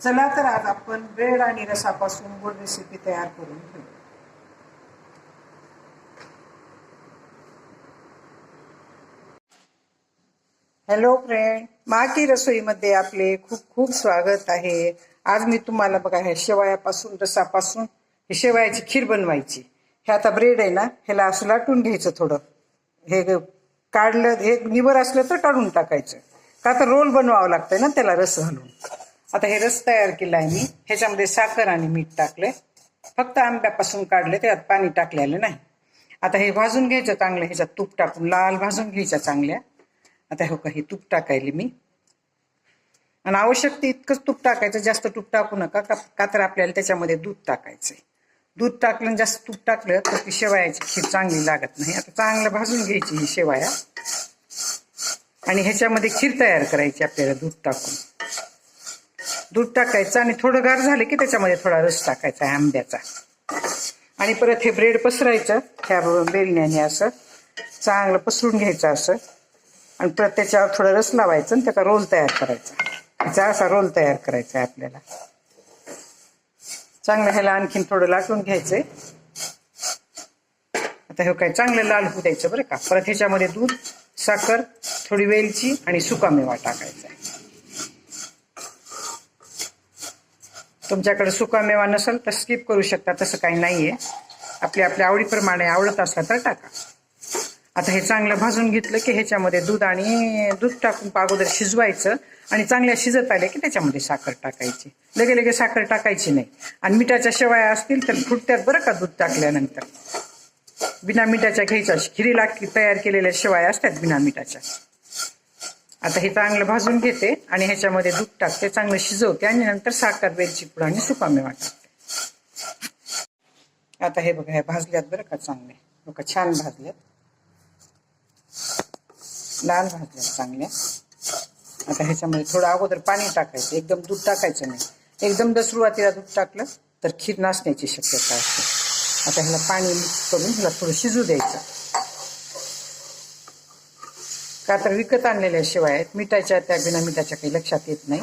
चला तर आज आपण ब्रेड आणि रसापासून गोड रेसिपी तयार करून घेऊ. हॅलो फ्रेंड माती रसोईमध्ये आपले खूप खूप स्वागत आहे. आज मी तुम्हाला बघा ह्या शेवयापासून रसापासून हे शेवयाची खीर बनवायची. हे आता ब्रेड आहे ना ह्याला असं लाटून घ्यायचं थोडं. हे काढलं हे निबर असलं तर काढून टाकायचं. का तर रोल बनवावं लागतंय ना त्याला रस घालून. आता हे रस तयार केला आहे मी. ह्याच्यामध्ये साखर आणि मीठ टाकलंय. फक्त आंब्यापासून काढले त्यात पाणी टाकलेलं नाही. आता हे भाजून घ्यायचं चांगलं ह्याच्यात तूप टाकून लाल भाजून घ्यायच्या चांगल्या. आता हो का हे तूप टाकायले मी. आणि आवश्यक ते इतकंच तूप टाकायचं जास्त तूप टाकू नका का का तर आपल्याला त्याच्यामध्ये दूध टाकायचंय. दूध टाकलं आणि जास्त तूप टाकलं तर ती शेवायाची खीर चांगली लागत नाही. आता चांगलं भाजून घ्यायची ही शेवया. आणि ह्याच्यामध्ये खीर तयार करायची आपल्याला दूध टाकून. दूध टाकायचं आणि थोडं गार झालं की त्याच्यामध्ये थोडा रस टाकायचा आहे आंब्याचा. आणि परत हे ब्रेड पसरायचं त्या बेलण्याने असं चांगलं पसरून घ्यायचं असं. आणि परत त्याच्यावर थोडं रस लावायचं आणि त्याचा रोल तयार करायचा. त्याचा असा रोल तयार करायचा आहे आपल्याला. चांगलं ह्याला आणखीन थोडं लाटून घ्यायचंय. आता हे काय चांगलं लाल होऊ द्यायचं बरं का? परत ह्याच्यामध्ये दूध साखर थोडी वेलची आणि सुकामेवा टाकायचा आहे. तुमच्याकडे सुकामेवा नसेल तर स्किप करू शकता तसं काही नाही आहे आपल्या आपल्या आवडीप्रमाणे आवडत असला तर टाका. आता हे चांगलं भाजून घेतलं की ह्याच्यामध्ये दूध आणि दूध टाकून अगोदर शिजवायचं आणि चांगल्या शिजत आल्या की त्याच्यामध्ये साखर टाकायची. लगे लगे साखर टाकायची नाही. आणि मिठाच्या शेवाया असतील तर फुटत्यात बरं का दूध टाकल्यानंतर. बिना मिठाच्या घ्यायच्या खिरीला तयार केलेल्या शेवाया असतात बिना मिठाच्या. आता हे चांगलं भाजून घेते आणि ह्याच्यामध्ये दूध टाकते चांगलं शिजवते आणि नंतर साखर वेलची पुढं आणि सुकामे टाकते आता हे बघा हे भाजल्यात बरं का चांगले. बघा छान भाजल्यात. लाल भाजल्यात चांगल्या आता ह्याच्यामध्ये थोडं अगोदर पाणी टाकायचं एकदम दूध टाकायचं नाही. एकदम जर सुरुवातीला दूध टाकलं तर खीर नाचण्याची शक्यता असते. आता ह्याला पाणी मिक्स करून ह्याला थोडं शिजू द्यायचं. का तर विकत आणलेल्या शिवाय आहेत मिठाच्या त्या बिना मिठाच्या काही लक्षात येत नाही.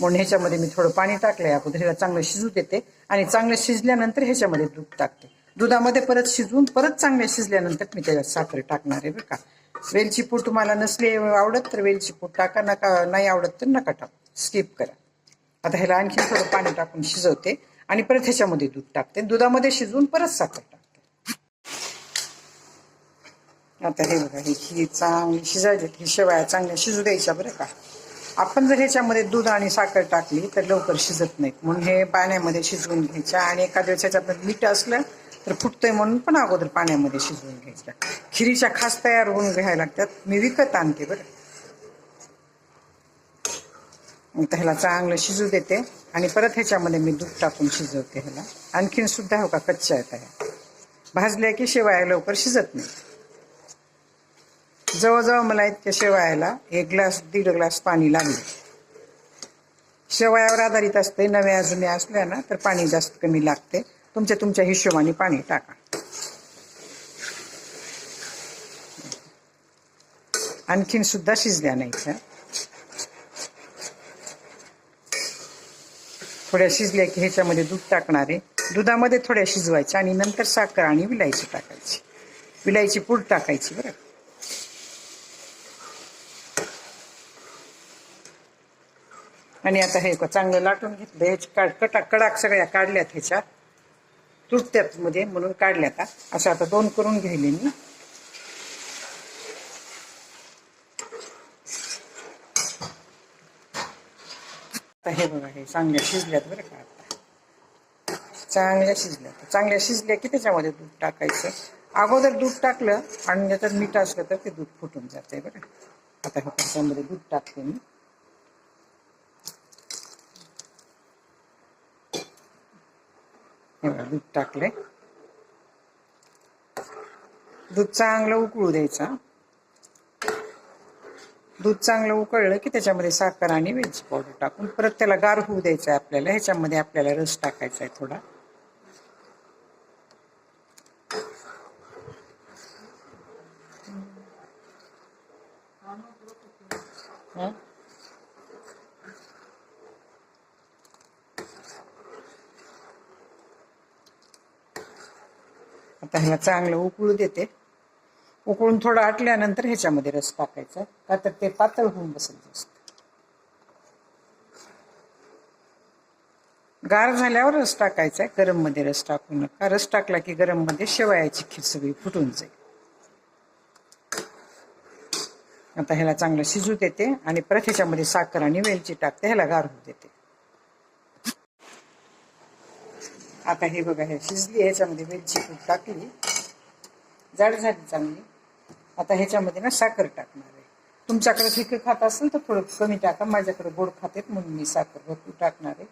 म्हणून ह्याच्यामध्ये मी थोडं पाणी टाकलंय. अगोदर ह्याला चांगलं शिजू देते आणि चांगलं शिजल्यानंतर ह्याच्यामध्ये दूध टाकते. दुधामध्ये परत शिजवून परत चांगलं शिजल्यानंतर मी त्याच्यात साखर टाकणार आहे बरं का. वेलची पूड तुम्हाला नसली आवडत तर वेलची पूड टाका नका नाही आवडत तर नका टाकू. स्किप करा. आता ह्याला आणखी थोडं पाणी टाकून शिजवते आणि परत ह्याच्यामध्ये दूध टाकते. दुधामध्ये शिजवून परत साखर टाकते आता हे बघा ही खीर चांगली शिजायची हे शेवया चांगल्या शिजू द्यायच्या बरं का. आपण जर ह्याच्यामध्ये दूध आणि साखर टाकली तर लवकर शिजत नाहीत. म्हणून हे पाण्यामध्ये शिजवून घ्यायच्या आणि एखाद्या वेळेस ह्याच्यामध्ये मीठ असलं तर फुटतंय म्हणून पण अगोदर पाण्यामध्ये शिजवून घ्यायच्या खिरीच्या खास तयार होऊन घ्यायला लागतात. मी विकत आणते बरं. मग ह्याला चांगलं शिजू देते आणि परत ह्याच्यामध्ये मी दूध टाकून शिजवते ह्याला. आणखीन सुद्धा हो का कच्च्या आहेत ह्या भाजल्या की शेवाया लवकर शिजत नाही जवळजवळ मला इतक्या शेवायाला एक ग्लास दीड ग्लास पाणी लागले. शेवयावर आधारित असते नव्या जुन्या असल्या ना तर पाणी जास्त कमी लागते तुमच्या तुमच्या हिशोबाने पाणी टाका. आणखीन सुद्धा शिजल्या नाही थोड्या शिजल्या की ह्याच्यामध्ये दूध टाकणारे. दुधामध्ये थोड्या शिजवायच्या आणि नंतर साखर आणि विलायची टाकायची. विलायची पूड टाकायची बरं. आणि आता हे चांगलं लाटून घेतलं. ह्याची काढ कटा कडाक सगळ्या काढल्यात ह्याच्या तुटत्यात मध्ये म्हणून काढल्यात असं आता दोन करून घ्यायले मी. आता हे बघा हे चांगल्या शिजल्यात बरं का आता. चांगल्या शिजल्या चांगल्या शिजल्या की त्याच्यामध्ये दूध टाकायचं. अगोदर दूध टाकलं आणि त्याच्यात मीठ असलं तर ते दूध फुटून जाते बरं. आता हे त्याच्यामध्ये दूध टाकते मी. बघा, दूध टाकले. दूध चांगलं उकळू द्यायचं. दूध चांगलं उकळलं की त्याच्यामध्ये साखर आणि वेलची पावडर टाकून परत त्याला गार होऊ द्यायचं आहे आपल्याला. ह्याच्यामध्ये आपल्याला रस टाकायचा आहे थोडा. आता ह्याला चांगलं उकळू देते. उकळून थोडं आटल्यानंतर ह्याच्यामध्ये रस टाकायचा. का तर ते पातळ होऊन बसेल जास्त. गार झाल्यावर रस टाकायचा आहे. गरममध्ये रस टाकू नका. रस टाकला की गरममध्ये शेवयाची खीर सगळी फुटून जाईल. आता ह्याला चांगलं शिजू देते आणि परत ह्याच्यामध्ये साखर आणि वेलची टाकते. ह्याला गार होऊ देते. आता हे बघा हे शिजली ह्याच्यामध्ये वेलची पूड टाकली. जाड झाली चांगली. आता ह्याच्यामध्ये ना साखर टाकणार आहे. तुमच्याकडे फिकं खात असेल तर थोडं कमी टाका. माझ्याकडे गोड खातेत म्हणून मी साखर भरपूर टाकणार आहे.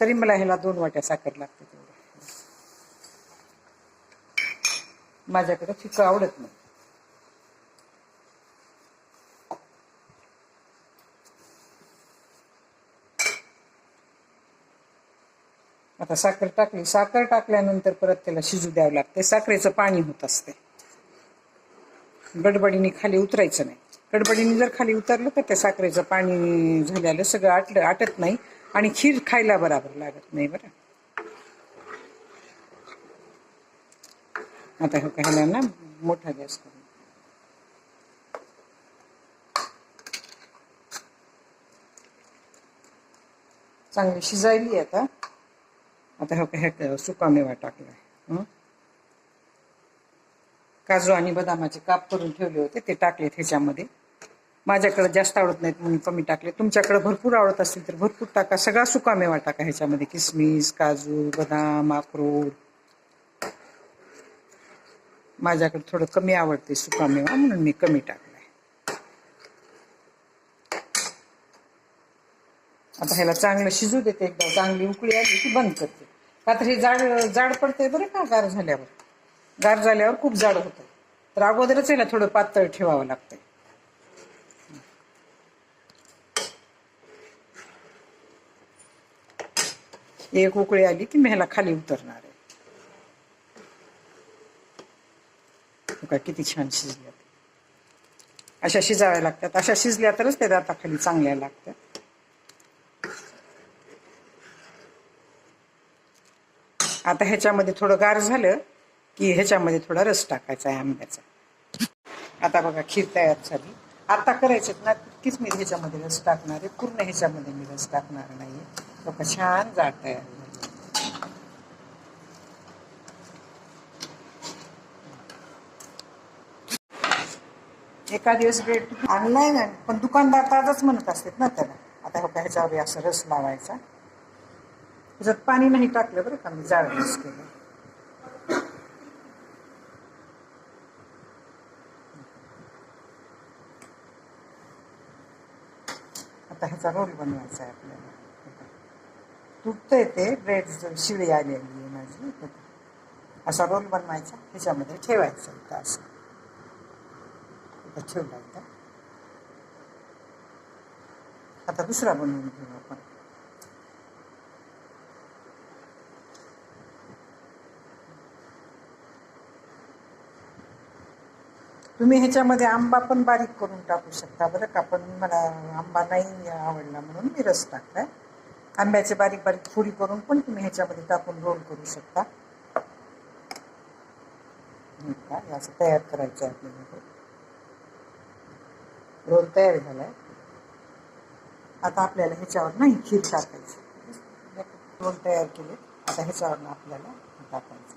तरी मला ह्याला दोन वाट्या साखर लागते तेवढं. माझ्याकडे फिकं आवडत नाही. आता साखर टाकली साखर टाकल्यानंतर परत त्याला शिजू द्यावं लागते साखरेचं पाणी होत असते गडबडीने खाली उतरायचं नाही. गडबडीने जर खाली उतरलं तर त्या साखरेचं पाणी झालेलं सगळं आटलं आटत नाही आणि खीर खायला बराबर लागत नाही बरं. आता हे खायला ना मोठा गॅस करून चांगली शिजायली आता. आता हो हे सुकामेवा टाकला काजू आणि बदामाचे काप करून ठेवले होते ते टाकलेत ह्याच्यामध्ये माझ्याकडे जास्त आवडत नाहीत म्हणून कमी टाकले. तुमच्याकडे भरपूर आवडत असतील तर भरपूर टाका. सगळा सुकामेवा टाका ह्याच्यामध्ये. किसमिस काजू बदाम अक्रोड. माझ्याकडे थोडं कमी आवडते सुकामेवा म्हणून मी कमी टाकले. आता ह्याला चांगलं शिजू देते एकदा चांगली उकळी आली की बंद करते. का तर हे जाड जाड पडते बरं का गार झाल्यावर. गार झाल्यावर खूप जाड होतं तर अगोदरच याला थोडं पातळ ठेवावं लागतंय. एक उकळी आली की मी ह्याला खाली उतरणार आहे. का किती छान शिजल्या अशा शिजाव्या लागतात. अशा शिजल्या तरच त्या दाताखाली चांगल्या लागतात. आता ह्याच्यामध्ये थोडं गार झालं की ह्याच्यामध्ये थोडा रस टाकायचा आहे आंब्याचा. आता बघा खीर तयार झाली. आता करायचे ना तितकीच मी ह्याच्यामध्ये रस टाकणार आहे. पूर्ण ह्याच्यामध्ये मी रस टाकणार नाही बघा छान जाड तयार झाली. एका दिवस ब्रेड आणलाय ना पण दुकानदार ताजच म्हणत असतात ना त्याला. आता बघा ह्याच्यावर असं रस लावायचा. त्याच्यात पाणी नाही टाकलं बरं का मी जाळ रस केलं आता ह्याचा रोल बनवायचा आहे आपल्याला तुटतंय ते ब्रेड जर शिळी आलेली आहे माझी असा रोल बनवायचा ह्याच्यामध्ये ठेवायचा होता असं ठेवला होता आता दुसरा बनवून घेऊ आपण तुम्ही ह्याच्यामध्ये आंबा पण बारीक करून टाकू शकता बरं का? पण मला आंबा नाही आवडला म्हणून मी रस टाकलाय. आंब्याचे बारीक बारीक फोडी करून पण तुम्ही ह्याच्यामध्ये टाकून रोल करू शकता. असं तयार करायचं आहे आपल्याला. रोल तयार झालाय. आता आपल्याला ह्याच्यावर नाही खीर टाकायची. रोल तयार केले. आता ह्याच्यावर आपल्याला टाकायचं.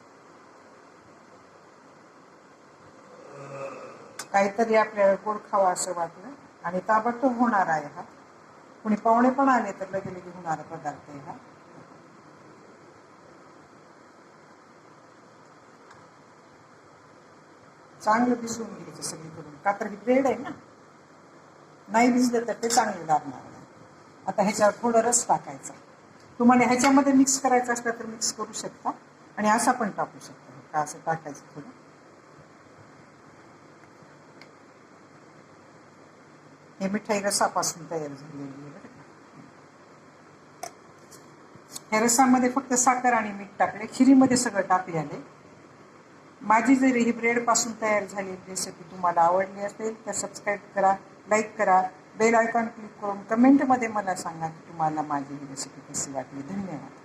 काहीतरी आपल्याला गोड खावा असं वाटलं आणि ताबडतोब होणार आहे हा. कुणी पाहुणे पण आले तर लगे लगे होणारा पदार्थ आहे हा. चांगलं भिजवून घ्यायचं सगळीकडून. का तर ही ब्रेड आहे ना? नाही भिजलं तर ते चांगलं लागणार नाही. आता ह्याच्यावर थोडं रस टाकायचा. तुम्हाला ह्याच्यामध्ये मिक्स करायचं असलं तर मिक्स करू शकता आणि असा पण टाकू शकता. का असं टाकायचं थोडं? हे मिठाई रसापासून तयार झालेली आहे ह्या रसामध्ये फक्त साखर आणि मीठ टाकले. खिरीमध्ये सगळं टाकले आले. माझी जरी ही ब्रेडपासून तयार झालेली रेसिपी तुम्हाला आवडली असेल तर सबस्क्राईब करा लाईक करा बेल आयकॉन क्लिक करून कमेंटमध्ये मला सांगा की तुम्हाला माझी ही रेसिपी कशी वाटली. धन्यवाद.